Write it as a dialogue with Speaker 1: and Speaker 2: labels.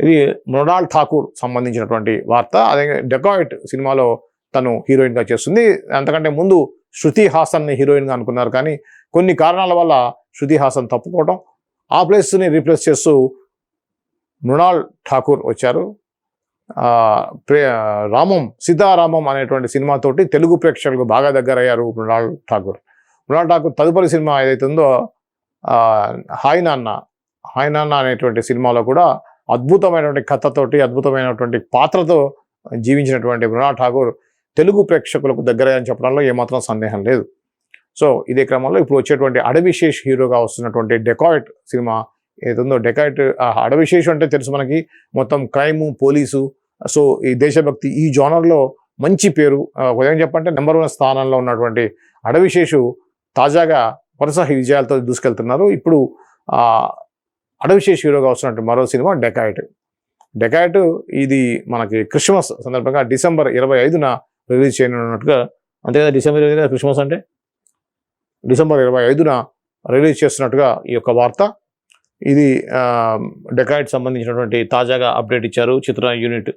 Speaker 1: ఇది మృణాల్ ఠాకూర్ సంబంధించినటువంటి వార్త. అదే డెకాయిట్ సినిమాలో తను హీరోయిన్గా చేస్తుంది. అంతకంటే ముందు శృతి హాసన్ని హీరోయిన్గా అనుకున్నారు. కానీ కొన్ని కారణాల వల్ల శృతి హాసన్ తప్పుకోవడం ఆ ప్లేస్ని రీప్లేస్ చేస్తూ మృణాల్ ఠాకూర్ వచ్చారు. ప్రే రామం సీతారామం అనేటువంటి సినిమాతోటి తెలుగు ప్రేక్షకులకు బాగా దగ్గరయ్యారు మృణాల్ ఠాకూర్. మృణాల్ ఠాకూర్ తదుపరి సినిమా ఏదైతుందో ఉందో హాయ్ నాన్న హాయ్ నాన్న అనేటువంటి సినిమాలో కూడా అద్భుతమైనటువంటి కథతోటి అద్భుతమైనటువంటి పాత్రతో జీవించినటువంటి మృణాల్ ఠాగూర్ తెలుగు ప్రేక్షకులకు దగ్గర అని చెప్పడంలో ఏమాత్రం సందేహం లేదు. సో ఇదే క్రమంలో ఇప్పుడు వచ్చేటువంటి అడవిశేష్ హీరోగా వస్తున్నటువంటి డెకాయిట్ సినిమా ఏదో డెకాయిట్ అడవిశేష్ అంటే తెలుసు మనకి. మొత్తం క్రైము పోలీసు సో ఈ దేశభక్తి ఈ జోనర్లో మంచి పేరు. ఉదయం చెప్పంటే నెంబర్ వన్ స్థానంలో ఉన్నటువంటి అడవిశేషు తాజాగా వరుస విజయాలతో దూసుకెళ్తున్నారు. ఇప్పుడు అడవిశేష్ హీరోగా వస్తున్నట్టు మరో సినిమా డెకాయిట్. డెకాయిట్ ఇది మనకి క్రిస్మస్ సందర్భంగా డిసెంబర్ ఇరవై ఐదున రిలీజ్ చేయనున్నట్టుగా అంతే కదా డిసెంబర్ ఇరవై క్రిస్మస్ అంటే? డిసెంబర్ ఇరవై ఐదున రిలీజ్ చేస్తున్నట్టుగా ఈ యొక్క వార్త. ఇది డెకాయిట్ సంబంధించినటువంటి తాజాగా అప్డేట్ ఇచ్చారు చిత్ర యూనిట్.